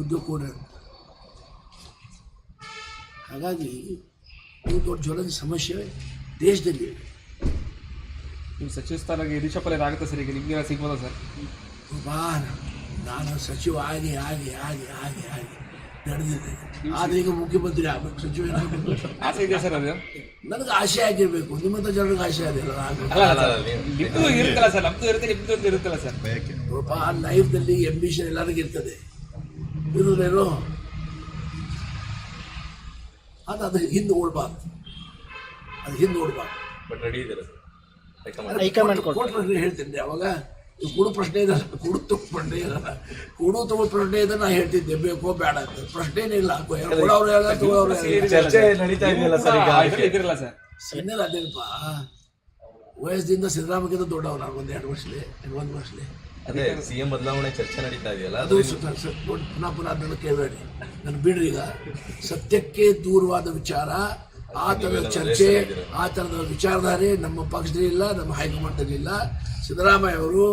ಉದ್ಯೋಗ ಕೂಡ. ಹಾಗಾಗಿ ಇದು ದೊಡ್ಡ ಜ್ವಲದ ಸಮಸ್ಯೆ ದೇಶದಲ್ಲಿ ನಿಮ್ಮ ಸಚಿವ ಸ್ಥಾನಕ್ಕೆ ಯಡಿಯೂರಪ್ಪ ಆಗುತ್ತೆ ಸರ್ ಈಗ? ನಿಮಗೆ ಸಿಗ್ಬೋದಾ ಸರ್? ಬಾ ನಾನು ಸಚಿವ ಆಗಿ ಆಗಿ ಆಗಿ ಆಗಿ ಆಗಿ ನಡೆದಿದೆ. ಆದರೆ ಈಗ ಮುಖ್ಯಮಂತ್ರಿ ಆಗಬೇಕು ಸಚಿವ ಆಸೆ ಇದೆ ಸರ್ ಅದು? ನನಗೆ ಆಸೆ ಆಗಿರಬೇಕು. ನಿಮ್ಮಂಥ ಜನರಿಗೆ ಆಸೆ ಆಗಿಲ್ಲ ನಿಮ್ದು ಇರುತ್ತಲ್ಲ ಸರ್ ನಮ್ಮದು ಇರುತ್ತೆ ನಿಮ್ಮದು ಅಂತ ಇರುತ್ತಲ್ಲ ಸರ್? ಪಾಪ ಲೈಫ್ನಲ್ಲಿ ಎಂಬಿಷನ್ ಎಲ್ಲರಿಗೂ ಇರ್ತದೆ ಇರೋದೇನು ಅದು ಅದು ಹಿಂದೆ ಓಡಬಾರ್ದು. ಅದು ಹಿಂದೆ ಓಡಬಾರ್ದು. ಬಟ್ ರೆಡಿ ಹೈಕಮಾಂಡ್ ಕೊಟ್ಟರೆ ಹೇಳ್ತಿದ್ದೆ ಅವಾಗ ಕುಡು ಪ್ರಶ್ನೆ ಇದೆ ಕುಡು ತಗೋ ಪ್ರಶ್ನೆ ಇದೆ ಕೊಡು ತಗೋ ಪ್ರಶ್ನೆ ಇದೆ ನಾ ಹೇಳ್ತಿದ್ದೆ ಬೇಕೋ ಬೇಡ ಅಂತ. ಪ್ರಶ್ನೆನೇ ಇಲ್ಲ ಕೊಡೋರು ಹೇಳ ತಗೋರು ಚರ್ಚೆ ನಡೀತಾ ಇದೆಯಲ್ಲ ಸರ್ ಈಗ ಇದ್ರಲ್ಲಿ ಇದಿರಲ್ಲ ಸರ್. ಇನ್ನೇನು ಅದೇನಪ್ಪ ವಯಸ್ಸಿಂದ ಸಿದ್ದರಾಮಕ್ಕಿಂತ ದೊಡ್ಡವ್ರು ನಾನು ಒಂದು ಎರಡು ವರ್ಷಲಿ ಒಂದು ವರ್ಷಲೇ ಅದೇ ಸಿಎಂ ಬದಲಾವಣೆ ಚರ್ಚೆ ನಡೀತಾ ಇದೆಯಲ್ಲ ಅದು ಸುತ್ತ- ಪುನಃ ಪುನಃ ಅದನ್ನು ಕೇಳಬೇಡಿ. ನಾನು ಬಿಡ್ರಿ ಈಗ. ಸತ್ಯಕ್ಕೆ ದೂರವಾದ ವಿಚಾರ ಆ ಥರದ ಚರ್ಚೆ ಆ ಥರದ ವಿಚಾರಧಾರೆ ನಮ್ಮ ಪಕ್ಷದಲ್ಲಿ ಇಲ್ಲ ನಮ್ಮ ಹೈಕಮಾಂಡ್ದಲ್ಲಿ ಇಲ್ಲ. ಸಿದ್ದರಾಮಯ್ಯ ಅವರು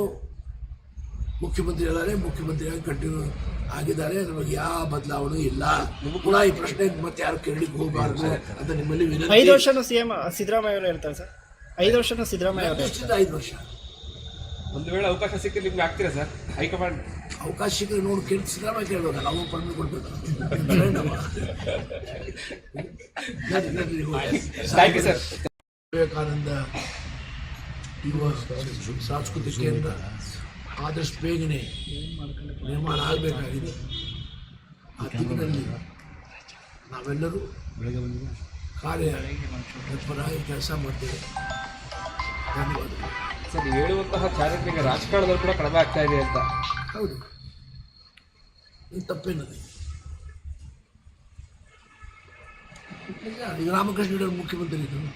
ಮುಖ್ಯಮಂತ್ರಿ ಇದ್ದಾರೆ ಮುಖ್ಯಮಂತ್ರಿಯಾಗಿ ಕಂಟಿನ್ಯೂ ಆಗಿದ್ದಾರೆ. ನಮಗೆ ಯಾವ ಬದಲಾವಣೆ ಇಲ್ಲ. ಕೂಡ ಈ ಪ್ರಶ್ನೆ ಮತ್ತೆ ಯಾರು ಕೇಳಲಿಕ್ಕೆ ಹೋಗಬಾರ್ದು ಅಂತ ನಿಮ್ಮಲ್ಲಿ ಐದು ವಿನಂತಿ ವರ್ಷನೂ ಸಿ ಎಂ ಸಿದ್ದರಾಮಯ್ಯ ಅವರು ಹೇಳ್ತಾರೆ ಸರ್. ಐದು ವರ್ಷನೂ ಸಿದ್ದರಾಮಯ್ಯ ಅವರು ಐದು ವರ್ಷ. ಒಂದು ವೇಳೆ ಅವಕಾಶ ಸಿಕ್ಕಿದ್ರೆ ನಿಮ್ಗೆ ಆಗ್ತೀರಾ ಸರ್? ಹೈಕಮಾಂಡ್ ಅವಕಾಶ ಸಿಕ್ಕರೆ ನೋಡಿ ಸಿದ್ದರಾಮಯ್ಯ ಕೇಳಬೇಕ. ನಾವು ಪರ್ಮಿಟ್ ಕೊಡ್ಬೇಕು. ಥ್ಯಾಂಕ್ ಯು ಸರ್ ವಿವೇಕಾನಂದ ಯುವ ಸಾಂಸ್ಕೃತಿಕ ಕೇಂದ್ರ ಆದಷ್ಟು ಬೇಗನೆ ನಿರ್ಮಾಣ ಆಗಬೇಕಾಗಿದೆ. ಆ ದಿಕ್ಕಿನಲ್ಲಿ ನಾವೆಲ್ಲರೂ ಕಾರ್ಯ ಪರ ಕೆಲಸ ಮಾಡ್ತೇವೆ. ಧನ್ಯವಾದಗಳು. ಸರ್ ಹೇಳುವಂತಹ ಚಾರಿತ್ರಿಕ ರಾಜಕಾರಣದಲ್ಲಿ ಕೂಡ ಕಡಿಮೆ ಆಗ್ತಾ ಇದೆ ಅಂತ. ಹೌದು. ಇದು ತಪ್ಪೇನದು? ಈಗ ರಾಮಕೃಷ್ಣ ಮುಖ್ಯಮಂತ್ರಿ ಇದ್ದರು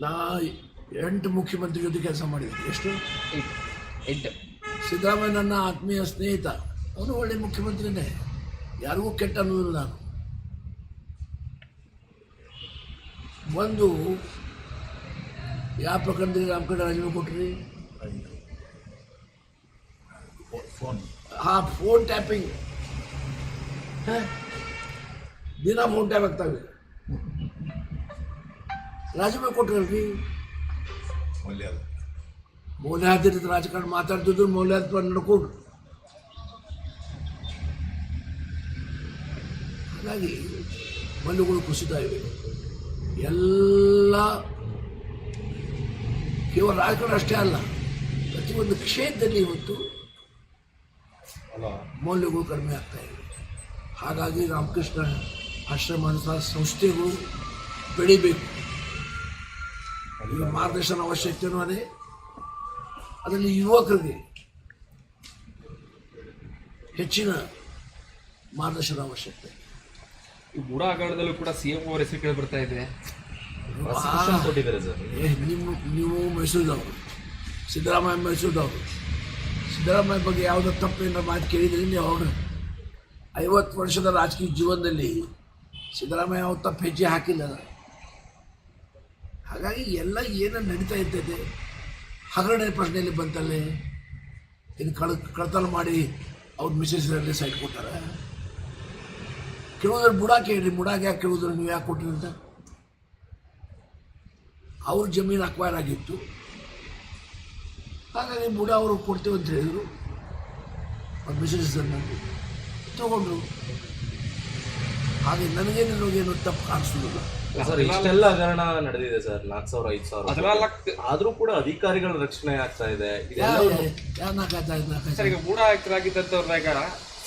ನಾ ಎಂಟು ಮುಖ್ಯಮಂತ್ರಿ ಜೊತೆ ಕೆಲಸ ಮಾಡಿದ್ದೆ ಎಷ್ಟು? ಎಂಟು. ಸಿದ್ದರಾಮಯ್ಯ ನನ್ನ ಆತ್ಮೀಯ ಸ್ನೇಹಿತ. ಅವನು ಒಳ್ಳೆ ಮುಖ್ಯಮಂತ್ರಿನೇ. ಯಾರಿಗೂ ಕೆಟ್ಟ ಅನ್ನೋದಿಲ್ಲ ನಾನು. ಒಂದು ಯಾವ ಪ್ರಕರಣದಲ್ಲಿ ರಾಮಕೃಷ್ಣ ರಾಜೀನಾಮೆ ಕೊಟ್ರಿ? ಆ ಫೋನ್ ಟ್ಯಾಪಿಂಗ್. ದಿನ ಫೋನ್ ಟ್ಯಾಪ್ ಆಗ್ತಾವೆ ರಾಜೀನಾಮೆ ಕೊಟ್ರಲ್ರಿ ಮೌಲ್ಯಾಧಾರಿತ ರಾಜಕಾರಣ ಮಾತಾಡ್ತಿದ್ರು ಮೌಲ್ಯಾಧಾರ ನಡ್ಕೊಂಡು. ಹಾಗಾಗಿ ಮಲ್ಲುಗಳು ಕುಸಿತಾ ಇವೆ. ಎಲ್ಲ ಕೇವಲ ರಾಜಕಾರಣ ಅಷ್ಟೇ ಅಲ್ಲ, ಪ್ರತಿಯೊಂದು ಕ್ಷೇತ್ರದಲ್ಲಿ ಇವತ್ತು ಮೌಲ್ಯಗಳು ಕಡಿಮೆ ಆಗ್ತಾ ಇವೆ ಹಾಗಾಗಿ ರಾಮಕೃಷ್ಣ ಆಶ್ರಮ ಸಂಸ್ಥೆಗಳು ಬೆಳಿಬೇಕು. ಮಾರ್ಗದರ್ಶನ ಅವಶ್ಯಕತೆಯೂ ಅದೇ ಅದರಲ್ಲಿ ಯುವಕರಿಗೆ ಹೆಚ್ಚಿನ ಮಾರ್ಗದರ್ಶನ ಅವಶ್ಯಕತೆ. ಈ ಬುಡ ಕೂಡ ಕೂಡ ಸಿಎಂ ಅವರ ಹೆಸರು ಕೇಳಿ ಬರ್ತಾ ಇದೆ. ಕೊಟ್ಟಿದ್ದಾರೆ ಸರ್ ನಿಮ್ಮ ನೀವು ಮೈಸೂರಿನವರು ಸಿದ್ದರಾಮಯ್ಯ ಮೈಸೂರಿನವರು ಸಿದ್ದರಾಮಯ್ಯ ಬಗ್ಗೆ ಯಾವುದೋ ತಪ್ಪಿನ ಮಾತು ಕೇಳಿದ್ರಿ ನೀವು ಅವರು. ಐವತ್ತು ವರ್ಷದ ರಾಜಕೀಯ ಜೀವನದಲ್ಲಿ ಸಿದ್ದರಾಮಯ್ಯ ಅವ್ರು ತಪ್ಪು ಹೆಜ್ಜೆ ಹಾಕಿಲ್ಲ. ಹಾಗಾಗಿ ಎಲ್ಲ ಏನೇ ನಡೀತಾ ಇರ್ತೈತೆ. ಹಗರಣ ಪ್ರಶ್ನೆಯಲ್ಲಿ ಬಂತಲ್ಲೇ. ಇನ್ನು ಕಳ, ಕಳ್ತನ ಮಾಡಿ ಅವ್ರ ಮಿಸಸ್ಸಲ್ಲಿ ಸೈಟ್ ಕೊಟ್ಟಾರ. ಕೆಲವುದ್ರ ಬುಡ ಕೇಳ್ರಿ ಬುಡಾಗೆ ಯಾಕೆ ಕೇಳಿದ್ರು ನೀವು ಯಾಕೆ ಕೊಟ್ಟಿರಿ ಅಂತ? ಅವ್ರ ಜಮೀನು ಅಕ್ವೈರ್ ಆಗಿತ್ತು. ಹಾಗಾಗಿ ಬುಡ ಅವರು ಕೊಡ್ತೀವಿ ಅಂತ ಹೇಳಿದರು. ಬಿಸಿನೆಸ್ ಅನ್ನೋದು ತಗೊಂಡ್ರು. ಹಾಗೆ ನನಗೇನು ಏನು ತಪ್ಪು ಕಾಣಿಸ್ಲಿಲ್ಲ ಸರ್ ಇಷ್ಟೆಲ್ಲ ಹಗರಣ ನಡೆದಿದೆ ಸರ್ ನಾಲ್ಕು ಸಾವಿರ ಐದು ಸಾವಿರ. ಹದಿನಾಲ್ಕು ಆದ್ರೂ ಕೂಡ ಅಧಿಕಾರಿಗಳ ರಕ್ಷಣೆ ಆಗ್ತಾ ಇದೆ. ಸರ್ ಈಗ ಬೂಢ ಆಯುಕ್ತರಾಗಿದ್ದಂಥವ್ರನ್ನ ಈಗ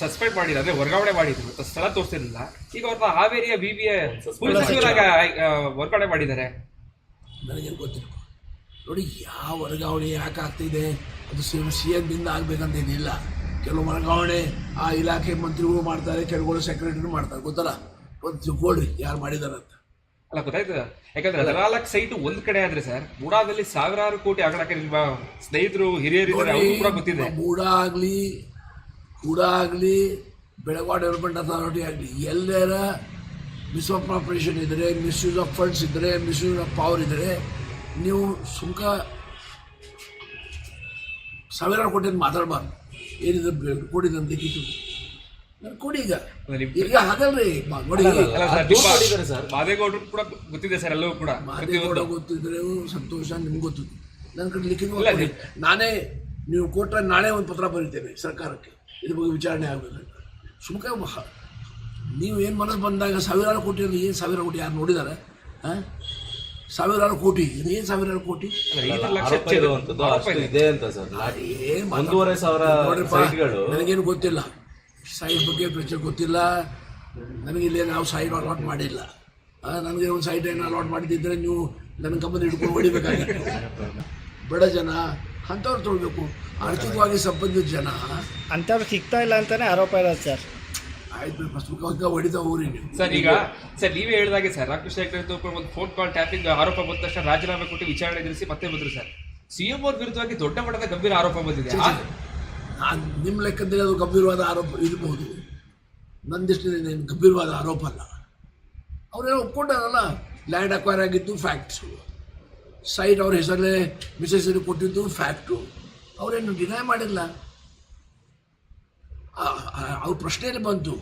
ಸಸ್ಪೆಂಡ್ ಮಾಡಿದ್ರು ಅಂದ್ರೆ ವರ್ಗಾವಣೆ ಮಾಡಿದ್ರು ಸ್ಥಳ ತೋರಿಸಿರಲಿಲ್ಲ ಈಗ ಅವ್ರನ್ನ ಹಾವೇರಿಯ ಬಿ ಬಿ ವರ್ಗಾವಣೆ ಮಾಡಿದ್ದಾರೆ. ನನಗೇನು ಗೊತ್ತಿಲ್ಲ ನೋಡಿ ಯಾವ ವರ್ಗಾವಣೆ ಯಾಕೆ ಆಗ್ತಿದೆ? ಅದು ಸಿ ಸಿ ಎಮ್ದಿಂದ ಆಗಬೇಕಂತ ಏನಿಲ್ಲ. ಕೆಲವು ವರ್ಗಾವಣೆ ಆ ಇಲಾಖೆ ಮಂತ್ರಿಗಳು ಮಾಡ್ತಾರೆ ಕೆಲವು ಸೆಕ್ರೆಟರಿ ಮಾಡ್ತಾರೆ. ಗೊತ್ತಲ್ಲ? ಒಂದು ತಿಳ್ಕೊಳ್ರಿ ಯಾರು ಮಾಡಿದಾರಂತ. ಅಲ್ಲ ಗೊತ್ತಾಯ್ತದ ಯಾಕಂದ್ರೆ ಹದಿನಾಲ್ಕು ಸೈಟ್ ಒಂದ್ ಕಡೆ ಆದ್ರೆ ಸರ್ ಮೂಡಾದಲ್ಲಿ ಸಾವಿರಾರು ಕೋಟಿ ಆಗಡಕ್ಕೆ ನಿಮ್ಮ ಸ್ನೇಹಿತರು ಹಿರಿಯರು ಕೂಡ ಗೊತ್ತಿದೆ. ಮೂಡ ಆಗ್ಲಿ ಕೂಡ ಆಗ್ಲಿ ಬೆಳಗಾವಿ ಡೆವಲಪ್ಮೆಂಟ್ ಅಥಾರಿಟಿ ಆಗಲಿ ಎಲ್ಲರ ಮಿಸ್ಅಪ್ರಾಪ್ರೇಷನ್ ಇದ್ದರೆ ಮಿಸ್ಯೂಸ್ ಆಫ್ ಫಂಡ್ಸ್ ಇದ್ದರೆ ಮಿಸ್ಯೂಸ್ ಆಫ್ ಪವರ್ ಇದ್ದರೆ ನೀವು ಸುಂಕ ಸಾವಿರಾರು ಕೋಟಿ ಅಂತ ಮಾತಾಡಬಾರ್ದು. ಏನಿದ್ರು ಬೆ- ಕೊಡಿ ಕಿತ್ತು. ಕೊಡಿ ಈಗ. ಈಗ ಹಾಗಲ್ರಿ ನೋಡಿ ಮಾದೇಗೌಡರು ಕೂಡ ಗೊತ್ತಿದೆ ಸರ್ ಎಲ್ಲವೂ ಕೂಡ. ಮಾದೇಗೌಡ ಗೊತ್ತಿದ್ರೆ ಸಂತೋಷ ನಿಮ್ಗೆ ಗೊತ್ತಿತ್ತು ನನ್ನ ಕಡೆ ಲಿಖಿತ ನಾನೇ ನೀವು ಕೊಟ್ಟರೆ ನಾಳೆ ಒಂದು ಪತ್ರ ಬರೀತೇನೆ ಸರ್ಕಾರಕ್ಕೆ. ಇದ್ರ ಬಗ್ಗೆ ವಿಚಾರಣೆ ಆಗಬೇಕು ಸುಮ್ಕ ನೀವು ಏನು ಮನಸ್ಸು ಬಂದಾಗ ಸಾವಿರಾರು ಕೋಟಿ ಅಂದ್ರೆ ಏನು ಸಾವಿರ ಕೋಟಿ? ಯಾರು ನೋಡಿದ್ದಾರೆ ಹಾಂ? ಸಾವಿರಾರು ಕೋಟಿ. ಇದು ಏನು ಸಾವಿರಾರು ಕೋಟಿ? ಇದೆ. ಅಂತ ಸರ್. ಏನು ಒಂದೂವರೆ ಸಾವಿರ ನನಗೇನು ಗೊತ್ತಿಲ್ಲ. ಸೈಟ್ ಬಗ್ಗೆ ಪ್ರಚಾರ ಗೊತ್ತಿಲ್ಲ. ನನಗೆ ಇಲ್ಲಿ ನಾವು ಸೈಟ್ ಅಲಾಟ್ ಮಾಡಿಲ್ಲ. ಆ, ನನಗೆ ಒಂದು ಸೈಟ್ ಏನು ಅಲಾಟ್ ಮಾಡಿದ್ದಿದ್ರೆ ನೀವು ನನ್ನ ಕಂಪನಿ ಹಿಡ್ಕೊಂಡು ಹೊಡಿಬೇಕಾಗಿತ್ತು. ಬಡ ಜನ ಅಂಥವ್ರು ತೊಳ್ಬೇಕು. ಆರ್ಥಿಕವಾಗಿ ಸಂಬಂಧಿತ ಜನ. ಅಂಥವ್ರು ಸಿಗ್ತಾ ಇಲ್ಲ ಅಂತಾನೆ ಆರೋಪ ಇರೋದು ಸರ್. ಆಯ್ತು ಪುಸ್ತಕ ಹೊಡಿತಾ ಹೋಗ್ರಿ ನೀವು. ಸರ್ ಈಗ ಸರ್ ನೀವೇ ಹೇಳಿದಾಗೆ ಸರ್ ರಾಕೇಶ್ ಹೆಗ್ಡೆ ಒಂದು ಫೋನ್ ಕಾಲ್ ಟ್ಯಾಪಿಂಗ್ ಆರೋಪ ಬಂದ ತಕ್ಷಣ ರಾಜೀನಾಮೆ ಕೊಟ್ಟು ವಿಚಾರಣೆ ಎದುರಿಸಿ ಮತ್ತೆ ಬಂದ್ರು ಸರ್ ಸಿಎಂ ಅವ್ರ ವಿರುದ್ಧವಾಗಿ ದೊಡ್ಡ ಮಟ್ಟದ ಗಂಭೀರ ಆರೋಪ ಬಂದಿದೆ. ಆ- ನಾನು ನಿಮ್ಮ ಲೆಕ್ಕದಲ್ಲಿ ಅದು ಗಂಭೀರವಾದ ಆರೋಪ ಇರಬಹುದು ನಂದಿಷ್ಟು ಗಂಭೀರವಾದ ಆರೋಪ ಅಲ್ಲ. ಅವರೇನೋ ಒಪ್ಕೊಂಡಾರಲ್ಲ ಲ್ಯಾಂಡ್ ಅಕ್ವೈರ್ ಆಗಿದ್ದು ಫ್ಯಾಕ್ಟ್ಸು ಸೈಟ್ ಅವ್ರ ಹೆಸರಲ್ಲೇ ಮಿಸಸ್ ಕೊಟ್ಟಿದ್ದು ಫ್ಯಾಕ್ಟು ಅವರೇನು ಡಿನೈ ಮಾಡಿಲ್ಲ. ಅವ್ರ ಪ್ರಶ್ನೆಯಲ್ಲಿ ಬಂತು.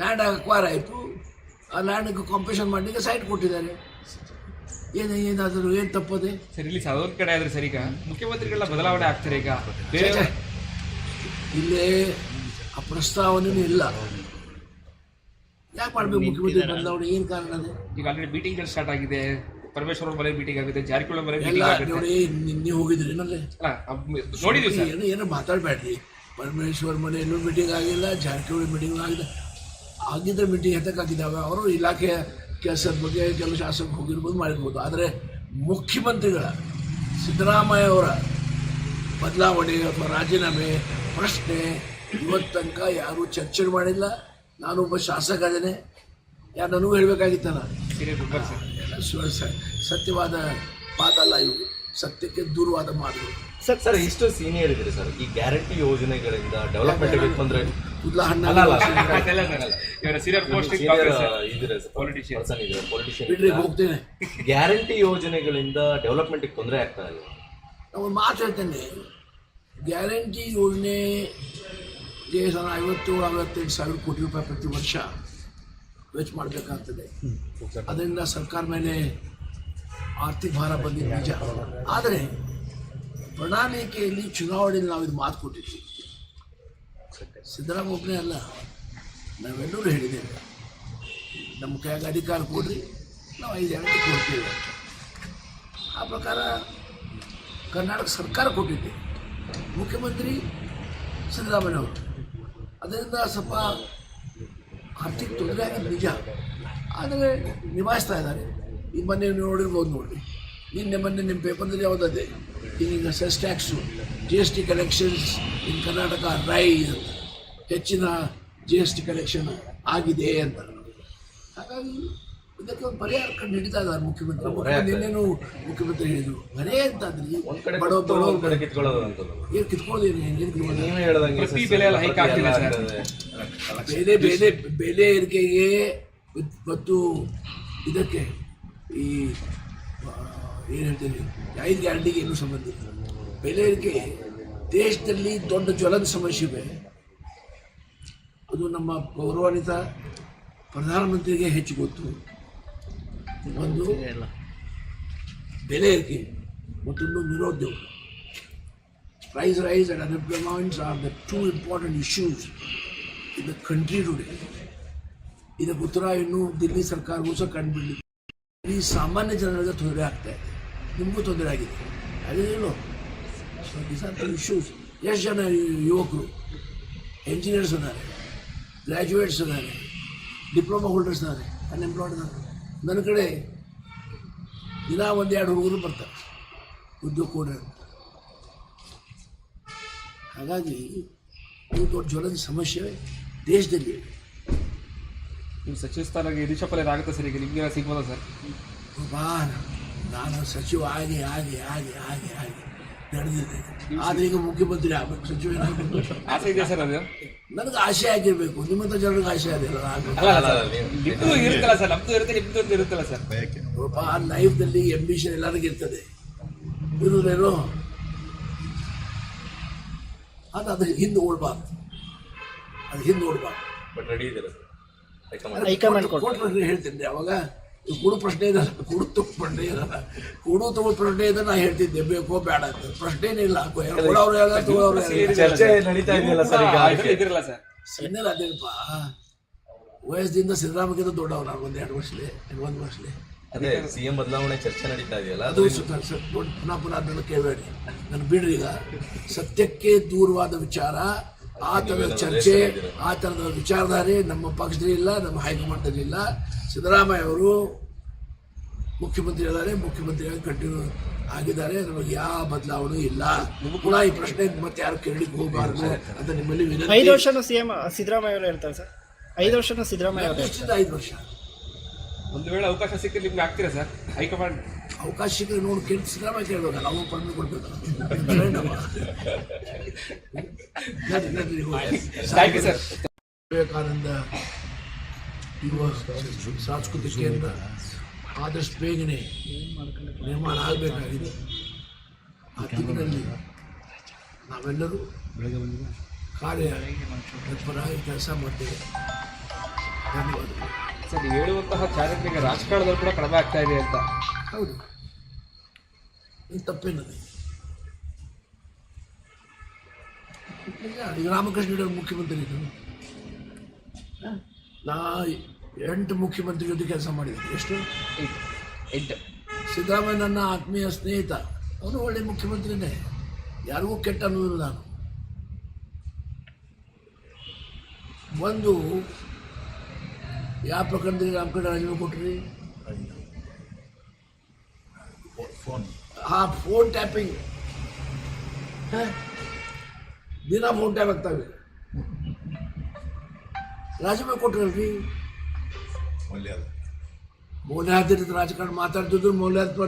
ಲ್ಯಾಂಡ್ ಅಕ್ವೈರ್ ಆಯಿತು. ಆ ಲ್ಯಾಂಡಿಗೆ ಕಾಂಪಿಟೇಷನ್ ಮಾಡಲಿಕ್ಕೆ ಸೈಟ್ ಕೊಟ್ಟಿದ್ದಾರೆ. ಏನು ಏನಾದರೂ ಏನು ತಪ್ಪದೆ? ಸರಿ ಇಲ್ಲಿ ಕಡೆ ಆದ್ರೆ ಸರ್ ಈಗ ಮುಖ್ಯಮಂತ್ರಿಗಳ ಬದಲಾವಣೆ ಆಗ್ತಾರೆ ಈಗ. ಇಲ್ಲೇ ಆ ಪ್ರಸ್ತಾವನೆ ಇಲ್ಲ. ಯಾಕೆ ಮಾಡ್ಬೇಕು ಮುಖ್ಯಮಂತ್ರಿ ಬದಲಾವಣೆ? ಏನು ಕಾರಣ ಅದು? ಈಗ ಆಲ್ರೆಡಿ ಮೀಟಿಂಗ್ ಸ್ಟಾರ್ಟ್ ಆಗಿದೆ. ಪರಮೇಶ್ವರ ಮನೆ ಮೀಟಿಂಗ್ ಆಗಿದೆ ಜಾರಕಿಹೊಳಿ ಮನೆ ಮೀಟಿಂಗ್ ಆಗುತ್ತೆ. ನೋಡಿ ನಿನ್ನೆ ನೀವು ಹೋಗಿದ್ರಿ ಏನಲ್ಲೇ? ಏನು ಏನು ಮಾತಾಡಬೇಡ್ರಿ. ಪರಮೇಶ್ವರ್ ಮನೆಯಲ್ಲೂ ಮೀಟಿಂಗ್ ಆಗಿಲ್ಲ, ಜಾರಕಿಹೊಳಿ ಮೀಟಿಂಗ್ ಆಗಿದೆ ಆಗಿದ್ದರೆ ಮೀಟಿಂಗ್ ಎತ್ತಕ್ಕಾಗಿದ್ದಾವೆ ಅವರು ಇಲಾಖೆಯ ಕೆಲಸದ ಬಗ್ಗೆ ಕೆಲವು ಶಾಸಕರು ಹೋಗಿರ್ಬೋದು, ಮಾಡಿರ್ಬೋದು. ಆದರೆ ಮುಖ್ಯಮಂತ್ರಿಗಳ, ಸಿದ್ದರಾಮಯ್ಯ ಅವರ ಬದಲಾವಣೆ ಅಥವಾ ರಾಜೀನಾಮೆ ಪ್ರಶ್ನೆ ಇವತ್ತು ತನಕ ಯಾರೂ ಚರ್ಚೆ ಮಾಡಿಲ್ಲ. ನಾನು ಒಬ್ಬ ಶಾಸಕ ಅದೇನೆ ಯಾರು ನನಗೂ ಹೇಳಬೇಕಾಗಿತ್ತಲ್ಲ ಸತ್ಯವಾದ ಮಾತಲ್ಲ ಇವು ಸತ್ಯಕ್ಕೆ ದೂರವಾದ ಮಾತುಗಳು. ಸರ್ ಸರ್ ಇಷ್ಟು ಸೀನಿಯರ್ ಇದ್ದೀರಿ ಸರ್. ಈ ಗ್ಯಾರಂಟಿ ಯೋಜನೆಗಳಿಂದ ಡೆವಲಪ್ಮೆಂಟ್ ಬಂದ್ರೆ ಕುದ್ಲ ಹಣ್ಣ ಅಲ್ಲ ಅಲ್ಲ. ಅದೆಲ್ಲ ಸೀನಿಯರ್ ಪೋಸ್ಟ್ ಸೀನಿಯರ್ ಇದ್ರೆ Politician. ಪರ್ಸನ್ ಇದ್ರೆ ಪೊಲಿಟಿಷಿಯನ್ ಬಿಡ್ರಿ ಹೋಗ್ತೇನೆ. ಗ್ಯಾರಂಟಿ ಯೋಜನೆಗಳಿಂದ ಡೆವಲಪ್ಮೆಂಟ್ ತೊಂದರೆ ಆಗ್ತಾ ಇಲ್ಲ. ನಾವು ಮಾತಾಡ್ತೇನೆ ಮಾತು ಹೇಳ್ತೇನೆ. ಗ್ಯಾರಂಟಿ ಯೋಜನೆ ನಾನು ಐವತ್ತೇಳು ಅರವತ್ತೆಂಟು ಸಾವಿರ ಕೋಟಿ ರೂಪಾಯಿ ಪ್ರತಿ ವರ್ಷ ವೆಚ್ಚ ಮಾಡಬೇಕಾಗ್ತದೆ. ಅದರಿಂದ ಸರ್ಕಾರ ಮೇಲೆ ಆರ್ಥಿಕ ಭಾರ ಬಂದಿದೆ ನಿಜ ಆದರೆ ಪ್ರಣಾಳಿಕೆಯಲ್ಲಿ ಚುನಾವಣೆಯಲ್ಲಿ ನಾವು ಇದು ಮಾತು ಕೊಟ್ಟಿದ್ವಿ ಸಿದ್ದರಾಮಯ್ಯ ಒಬ್ಬನೇ ಅಲ್ಲ ನಾವೆಲ್ಲರೂ ಹೇಳಿದ್ದೇವೆ. ನಮ್ಮ ಕೈಯಾಗ ಅಧಿಕಾರ ಕೊಡ್ರಿ, ನಾವು ಐದು ಜನಕ್ಕೆ ಕೊಡ್ತೀವಿ. ಆ ಪ್ರಕಾರ ಕರ್ನಾಟಕ ಸರ್ಕಾರ ಕೊಟ್ಟಿದ್ದೆ ಮುಖ್ಯಮಂತ್ರಿ ಸಿದ್ದರಾಮಯ್ಯ ಅವರು. ಅದರಿಂದ ಸ್ವಲ್ಪ ಆರ್ಥಿಕ ತೊಂದರೆ ಆಗಿದೆ ನಿಜ. ಆದರೆ ನಿಭಾಯಿಸ್ತಾ ಇದ್ದಾರೆ. ಈ ಮೊನ್ನೆ ನೋಡಿರ್ಬೋದು ನೋಡಿ. ನಿನ್ನೆ ಮೊನ್ನೆ ನಿಮ್ಮ ಪೇಪರ್ನಲ್ಲಿ ಯಾವುದದೆ? ಈಗ cess tax G S T collections in Karnataka Rai ಅಂತ ಹೆಚ್ಚಿನ ಜಿ ಎಸ್ ಟಿ ಕಲೆಕ್ಷನ್ ಆಗಿದೆ ಅಂತ. ಹಾಗಾಗಿ ಇದಕ್ಕೆ ಒಂದು ಪರಿಹಾರ ಕಂಡು ಹಿಡಿತಾ ಇದ್ದಾರೆ ಮುಖ್ಯಮಂತ್ರಿ ಇನ್ನೇನು ನಿನ್ನೆನೂ ಮುಖ್ಯಮಂತ್ರಿ ಹೇಳಿದರು ಮನೆ ಅಂತ ಅಂದ್ರೆ. ಬಡವ ಬಡವ ಏನು ಕಿತ್ಕೊಳ್ಳೋದೇನು? ಪ್ರತಿ ಸರ್, ಬೆಲೆ ಎಲ್ಲ hike ಪ್ರತಿ ಎಲ್ಲ ಆಗ್ತಿದೆ ಸರ್. ಬೆಲೆ ಬೆಲೆ ಬೆಲೆ ಏರಿಕೆಗೆ ಮತ್- ಮತ್ತು ಇದಕ್ಕೆ ಈ ಏನು ಹೇಳ್ತೀನಿ? ಐದು ಗ್ಯಾರಂಟಿಗೆ ಏನು ಸಂಬಂಧ ಇಲ್ಲ. ಬೆಲೆ ಏರಿಕೆ, ದೇಶದಲ್ಲಿ ದೊಡ್ಡ ಜ್ವಲಂತ ಸಮಸ್ಯೆ ಇದೆ. ಅದು ನಮ್ಮ ಗೌರವಾನ್ವಿತ ಪ್ರಧಾನಮಂತ್ರಿಗೆ ಹೆಚ್ಚು ಗೊತ್ತು. ಒಂದು, ಬೆಲೆ ಏರಿಕೆ, ಮತ್ತೊಂದು ನಿರುದ್ಯೋಗ. Price rise and unemployments are the two important issues in the country today ಇದಕ್ಕೆ ಉತ್ತರ ಇನ್ನು ದಿಲ್ಲಿ ಸರ್ಕಾರವೂ ಸಹ ಕಂಡುಬಿಡಲಿ ಈ ಸಾಮಾನ್ಯ ಜನರಿಗೆ ತೊಂದರೆ ಆಗ್ತಾ ಇದೆ. ನಿಮಗೂ ತೊಂದರೆ ಆಗಿದೆ ಅದೇನು so this are the issues ಎಷ್ಟು ಜನ ಯುವಕರು ಎಂಜಿನಿಯರ್ಸ್ ಇದ್ದಾರೆ ಗ್ರ್ಯಾಜುಯೇಟ್ಸ್ ಇದ್ದಾರೆ ಡಿಪ್ಲೊಮಾ ಹೋಲ್ಡರ್ಸ್ ಇದ್ದಾರೆ ಅನ್ಎಂಪ್ಲಾಯ್ಡ್ ಇದ್ದಾರೆ ನನ್ನ ಕಡೆ ದಿನ ಒಂದು ಎರಡು ಹುಡುಗರು ಬರ್ತಾರೆ. ಉದ್ಯೋಗ ಕೊಡ್ರಿ ಅಂತ. ಹಾಗಾಗಿ ಇದು ದೊಡ್ಡ ಜ್ವಲದ ಸಮಸ್ಯೆ ದೇಶದಲ್ಲಿ. ನೀವು ಸಚಿವ ಸ್ಥಾನಕ್ಕೆ ಯಡಿಯೂರಪ್ಪ ಆಗುತ್ತೆ ಸರ್? ಈಗ ನಿಮಗೆ ಸಿಗ್ಬೋದಾ ಸರ್? ನಾನು ಸಚಿವ ಆಗಿ ಆಗಿ ಆಗಿ ಆಗಿ ಆಗಿ ನಡೆದಿದೆ ಆದರೆ ಈಗ ಮುಖ್ಯಮಂತ್ರಿ ಆಗಬೇಕು ಸಚಿವ ಏನಾಗಬೇಕು ಆಸೆ ಇದೆ ಸರ್ ಅದು? ನನಗೆ ಆಸೆ ಆಗಿರಬೇಕು. ನಿಮ್ಮಂತ ಜನರಿಗೆ ಆಸೆ ಆಗಿಲ್ಲ ನಿಮ್ದು ಇರುತ್ತಲ್ಲ ಸರ್ ನಮ್ದು ಇರುತ್ತೆ ನಿಮ್ದು ಅಂತ ಇರುತ್ತಲ್ಲ ಸರ್. ಲೈಫ್ದಲ್ಲಿ ಎಂಬಿಷನ್ ಎಲ್ಲರಿಗೂ ಇರ್ತದೆ ಇರೋದೇನು ಅದು ಅದು ಹಿಂದೆ ಓಡಬಾರ್ದು. ಅದು ಹಿಂದೆ ಓಡಬಾರ್ದು. ಬಟ್ ರೆಡಿ ಹೈಕಮಾಂಡ್ ಹೇಳ್ತೀನಿ ಅವಾಗ ಕೂಡು ಪ್ರಶ್ನೆ ಇದೆ ಕೂಡು ತುಂಬ ಪ್ರಶ್ನೆ ಇದಲ್ಲ. ಕೂಡು ತುಂಬ ಪ್ರಶ್ನೆ ಇದೆ ನಾ ಹೇಳ್ತಿದ್ದೆ ಬೇಕೋ ಬೇಡ ಅಂತ. ಪ್ರಶ್ನೆ ಇಲ್ಲ ಕೊಡೋರು ಹೇಳ ತಗೊಳ್ಳೋರು ಇನ್ನೆಲ್ಲ ಅದೇನಪ್ಪ? ವಯಸ್ಸಿಂದ ಸಿದ್ದರಾಮಯ್ಯಗಿಂತ ದೊಡ್ಡವ್ರು ನಾನು ಒಂದು ಎರಡು ವರ್ಷಲೇ ಒಂದು ವರ್ಷಲೇ. ಅದೇ ಸಿಎಂ ಬದಲಾವಣೆ ಚರ್ಚೆ ನಡೀತಾ ಇದೆಯಲ್ಲ ಅದು ಪುನಃ ಪುನಃ ಅದನ್ನು ಕೇಳಬೇಡಿ. ನಾನು ಬಿಡ್ರಿ ಈಗ. ಸತ್ಯಕ್ಕೆ ದೂರವಾದ ವಿಚಾರ ಆ ಥರದ ಚರ್ಚೆ ಆ ಥರದ ವಿಚಾರಧಾರೆ ನಮ್ಮ ಪಕ್ಷದಲ್ಲಿ ಇಲ್ಲ ನಮ್ಮ ಹೈಕಮಾಂಡ್ದಲ್ಲಿ ಇಲ್ಲ. ಸಿದ್ದರಾಮಯ್ಯ ಅವರು ಮುಖ್ಯಮಂತ್ರಿ ಇದ್ದಾರೆ ಮುಖ್ಯಮಂತ್ರಿಯಾಗಿ ಕಂಟಿನ್ಯೂ ಆಗಿದ್ದಾರೆ. ನಮಗೆ ಯಾವ ಬದಲಾವಣೆ ಇಲ್ಲ. ಕೂಡ ಈ ಪ್ರಶ್ನೆ ಮತ್ತೆ ಯಾರು ಕೇಳಲಿಕ್ಕೆ ಹೋಗಬಾರ್ದು ಅಂತ ನಿಮ್ಮಲ್ಲಿ ಐದು ವಿನಂತಿ ವರ್ಷನೂ ಸಿ ಎಂ ಸಿದ್ದರಾಮಯ್ಯ ಅವರು ಹೇಳ್ತಾರೆ ಸರ್. ಐದು ವರ್ಷನೂ ಸಿದ್ದರಾಮಯ್ಯ ಅವರು ನಿಶ್ಚಿತ ಐದು ವರ್ಷ. ಒಂದು ವೇಳೆ ಅವಕಾಶ ಸಿಕ್ಕರೆ ನಿಮ್ಗೆ ಆಗ್ತೀರಾ ಸರ್? ಹೈಕಮಾಂಡ್. ಅವಕಾಶ ಸಿಕ್ಕರೆ ನೋಡಿ ಕೇಳಿ ಸಿದ್ದರಾಮಯ್ಯ ಕೇಳ್ಬೇಕಲ್ಲ ನಾವು ಪರ್ಮಿ ಸರ್. ವಿವೇಕಾನಂದ ಯುವ ಸಾಂಸ್ಕೃತಿಕ ಕೇಂದ್ರ ಆದಷ್ಟು ಬೇಗನೆ ನಿರ್ಮಾಣ ಆಗಬೇಕಾಗಿದೆ ಆ ದಿಕ್ಕಿನಲ್ಲಿ ನಾವೆಲ್ಲರೂ ಕಾರ್ಯ ತತ್ಪರವಾಗಿ ಕೆಲಸ ಮಾಡ್ತೇವೆ ಧನ್ಯವಾದಗಳು ಸರ್ ನೀವು ಹೇಳುವಂತಹ ಚಾರಿತ್ರಿಕ ರಾಜಕಾರಣದಲ್ಲಿ ಕೂಡ ಕಡಿಮೆ ಆಗ್ತಾ ಇದೆ ಅಂತ ಹೌದು ಇದು ತಪ್ಪೇನದು ಈಗ ರಾಮಕೃಷ್ಣ ಮುಖ್ಯಮಂತ್ರಿ ಇದ್ದರು ನಾ ಎಂಟು ಮುಖ್ಯಮಂತ್ರಿ ಜೊತೆ ಕೆಲಸ ಮಾಡಿದರು ಎಷ್ಟು? ಎಂಟು. ಸಿದ್ದರಾಮಯ್ಯ ನನ್ನ ಆತ್ಮೀಯ ಸ್ನೇಹಿತ. ಅವನು ಒಳ್ಳೆ ಮುಖ್ಯಮಂತ್ರಿನೇ. ಯಾರಿಗೂ ಕೆಟ್ಟ ಅನ್ನೋದಿಲ್ಲ ನಾನು ಒಂದು ಯಾವ ಪ್ರಕರಣದಲ್ಲಿ ರಾಮಕೃಷ್ಣ ರಾಜೀನಾಮೆ ಕೊಟ್ರಿ? ಆ ಫೋನ್ ಟ್ಯಾಪಿಂಗ್. ದಿನ ಫೋನ್ ಟ್ಯಾಪ್ ಆಗ್ತಾವೆ ರಾಜೀನಾಮೆ ಕೊಟ್ರಲ್ರಿ? ಮೌಲ್ಯಾಧಾರಿತ ರಾಜಕಾರಣ ಮಾತಾಡ್ತಿದ್ರು ಮೌಲ್ಯಾಧಾರಿತ